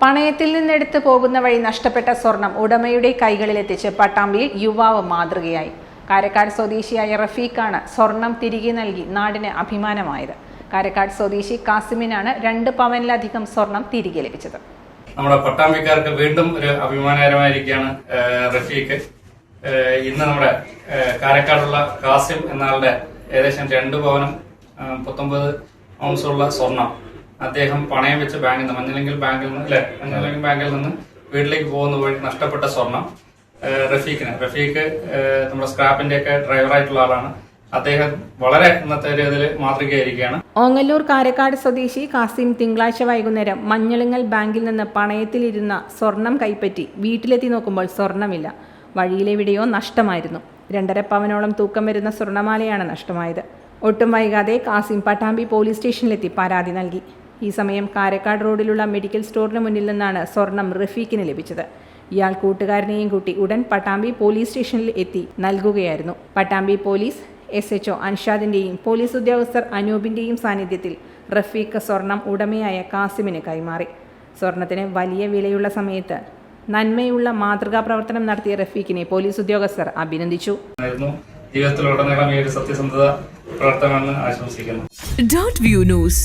പണയത്തിൽ നിന്നെടുത്ത് പോകുന്ന വഴി നഷ്ടപ്പെട്ട സ്വർണം ഉടമയുടെ കൈകളിലെത്തിച്ച് പട്ടാമ്പിയിൽ യുവാവ് മാതൃകയായി. കാരക്കാട് സ്വദേശിയായ റഫീഖാണ് സ്വർണം തിരികെ നൽകി നാടിന് അഭിമാനമായത്. കാരക്കാട് സ്വദേശി കാസിമിനാണ് രണ്ട് പവനിലധികം സ്വർണം തിരികെ ലഭിച്ചത്. നമ്മുടെ പട്ടാമ്പിക്കാർക്ക് വീണ്ടും ഒരു അഭിമാനകരമായിരിക്കുകയാണ് റഫീഖ്. ഇന്ന് നമ്മുടെ കാരക്കാടുള്ള കാസിം എന്നാളുടെ ഏകദേശം രണ്ട് പവനും പത്തൊമ്പത് ഔൺസുള്ള സ്വർണം അദ്ദേഹം പണയം വെച്ച് ബാങ്കിൽ നിന്ന് മഞ്ഞലെങ്കിൽ ബാങ്കിൽ നിന്ന് അല്ലെ? മഞ്ഞലെങ്കിൽ ബാങ്കിൽ നിന്ന് വീട്ടിലേക്ക് പോകുന്ന വഴി നഷ്ടപ്പെട്ട സ്വർണം റഫീഖിന്. റഫീഖ് നമ്മുടെ സ്ക്രാപ്പിന്റെ ഒക്കെ ഡ്രൈവറായിട്ടുള്ള ആളാണ്. അദ്ദേഹം വളരെ ഇന്നത്തെ ഒരു ഇതിൽ മാതൃകയായിരിക്കുകയാണ്. ഓങ്ങല്ലൂർ കാരക്കാട് സ്വദേശി കാസിം തിങ്കളാഴ്ച വൈകുന്നേരം മഞ്ഞളിങ്ങൽ ബാങ്കിൽ നിന്ന് പണയത്തിലിരുന്ന സ്വർണം കൈപ്പറ്റി വീട്ടിലെത്തി നോക്കുമ്പോൾ സ്വർണമില്ല. വഴിയിലെവിടെയോ നഷ്ടമായിരുന്നു. രണ്ടര പവനോളം തൂക്കം വരുന്ന സ്വർണമാലയാണ് നഷ്ടമായത്. ഒട്ടും വൈകാതെ കാസിം പട്ടാമ്പി പോലീസ് സ്റ്റേഷനിലെത്തി പരാതി നൽകി. ഈ സമയം കാരക്കാട് റോഡിലുള്ള മെഡിക്കൽ സ്റ്റോറിന് മുന്നിൽ നിന്നാണ് സ്വർണം റഫീഖിന് ലഭിച്ചത്. ഇയാൾ കൂട്ടുകാരനെയും കൂട്ടി ഉടൻ പട്ടാമ്പി പോലീസ് സ്റ്റേഷനിൽ എത്തി നൽകുകയായിരുന്നു. Pattambi police S H O അൻഷാദിന്റെയും police ഉദ്യോഗസ്ഥർ അനൂപിന്റെയും സാന്നിധ്യത്തിൽ റഫീഖ് സ്വർണം ഉടമയായ കാസിമിന് കൈമാറി. സ്വർണത്തിന് വലിയ വിലയുള്ള സമയത്ത് നന്മയുള്ള മാതൃകാ പ്രവർത്തനം നടത്തിയ റഫീഖിനെ പോലീസ് ഉദ്യോഗസ്ഥർ അഭിനന്ദിച്ചു. ജീവിതത്തിലുടനീളം ഈ ഒരു സത്യസന്ധത പ്രവർത്തനമാണ് ആശംസിക്കുന്നു. Dot view news